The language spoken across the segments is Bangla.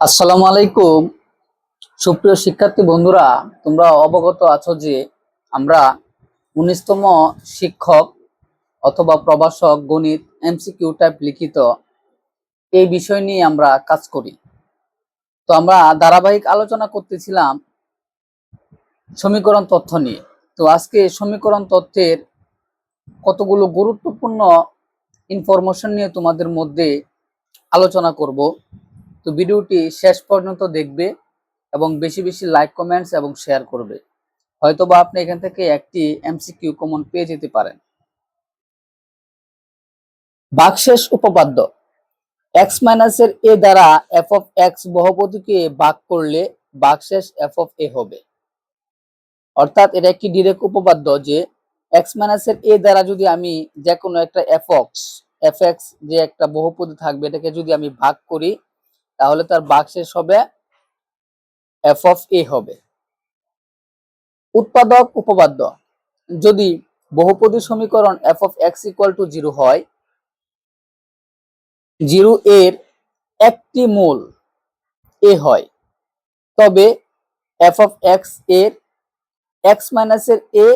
আসসালামু আলাইকুম। সুপ্রিয় শিক্ষার্থী বন্ধুরা, তোমরা অবগত আছো যে আমরা উনিশতম শিক্ষক অথবা প্রভাষক গণিত এমসিকিউ টাইপ লিখিত এই বিষয় নিয়ে আমরা কাজ করি। তো আমরা ধারাবাহিক আলোচনা করতেছিলাম সমীকরণ তথ্য নিয়ে। তো আজকে সমীকরণ তথ্যের কতগুলো গুরুত্বপূর্ণ ইনফরমেশন নিয়ে তোমাদের মধ্যে আলোচনা করব। তো ভিডিওটি শেষ পর্যন্ত দেখবে এবং বেশি বেশি লাইক, কমেন্টস এবং শেয়ার করবে। হয়তোবা আপনি এখান থেকে একটি এমসিকিউ কমন পেয়ে যেতে পারেন। ভাগশেষ উপপাদ্য, এক্স মাইনাসের এ দ্বারা এফ অফ এক্স বহুপদীকে ভাগ করলে ভাগশেষ এফ অফ এ হবে। অর্থাৎ এটা একটি ডিরেক্ট উপপাদ্য যে এক্স মাইনাসের এ দ্বারা যদি আমি যে কোনো একটা এফ অক্স, এফ এক্স যে একটা বহুপদী থাকবে, এটাকে যদি আমি ভাগ করি তাহলে তার ভাগশেষ হবে এফ অফ এ হবে। উৎপাদক উপপাদ্য, যদি বহুপদী সমীকরণ F of X equal to zero হয়, জিরো এর একটি মূল এ হয়, তবে এফ অফ এক্সের এক্স মাইনাসের এ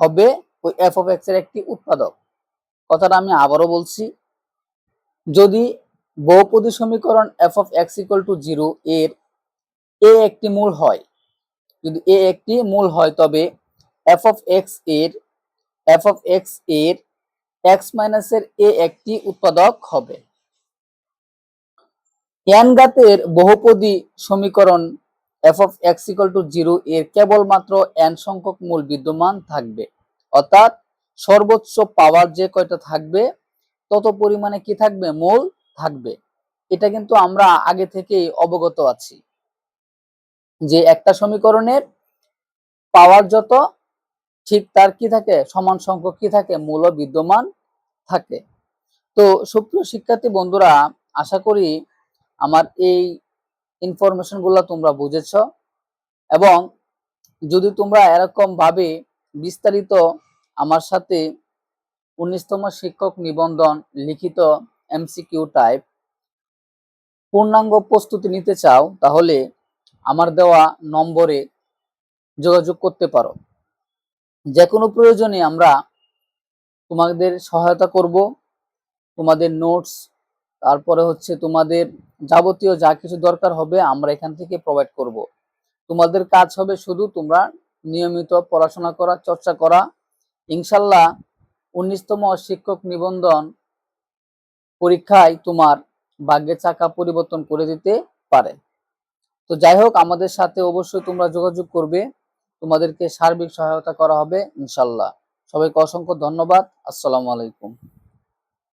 হবে ওই এফ অফ এক্সের একটি উৎপাদক। কথাটা আমি আবারও বলছি, যদি বহুপদী সমীকরণ F of X equal to zero এর এ একটি মূল হয়। যদি এ একটি মূল হয়, তবে এফ অফ এক্সের এফ অফ এক্সের এক্স মাইনাসের এ একটি উৎপাদক হবে। এন গাতের বহুপদী সমীকরণ F of X equal to zero এর কেবলমাত্র এন সংখ্যক মূল বিদ্যমান থাকবে। অর্থাৎ সর্বোচ্চ পাওয়ার যে কয়টা থাকবে, তত পরিমাণে কি থাকবে? মূল থাকবে। এটা কিন্তু আমরা আগে থেকেই অবগত আছি। যে একটা সমীকরণের পাওয়ার যত, ঠিক তার কি থাকে? সমান সংখ্যক কি থাকে? মূল বিদ্যমান থাকে। তো সুপ্রিয় শিক্ষার্থী বন্ধুরা, আশা করি আমার এই ইনফরমেশনগুলো তোমরা বুঝেছ এবং যদি তোমরা এরকম ভাবে বিস্তারিত আমার সাথে উনিশতম শিক্ষক নিবন্ধন লিখিত এমসিকিউ টাইপ পূর্ণাঙ্গ প্রস্তুতি নিতে চাও, তাহলে আমার দেওয়া নম্বরে যোগাযোগ করতে পারো। যে কোনো প্রয়োজনে আমরা তোমাদের সহায়তা করব, তোমাদের নোটস, তারপরে হচ্ছে তোমাদের যাবতীয় যা কিছু দরকার হবে আমরা এখান থেকে প্রোভাইড করব। তোমাদের কাজ হবে শুধু তোমরা নিয়মিত পড়াশোনা করা, চর্চা করা। ইনশাল্লাহ উনিশতম শিক্ষক নিবন্ধন পরীক্ষায় তোমার ভাগ্যের চাকা পরিবর্তন করে দিতে পারে। তো যাই হোক, আমাদের সাথে অবশ্যই তোমরা যোগাযোগ করবে। তোমাদেরকে সার্বিক সহায়তা করা হবে, ইনশাল্লাহ। সবাইকে অসংখ্য ধন্যবাদ। আসসালামু আলাইকুম।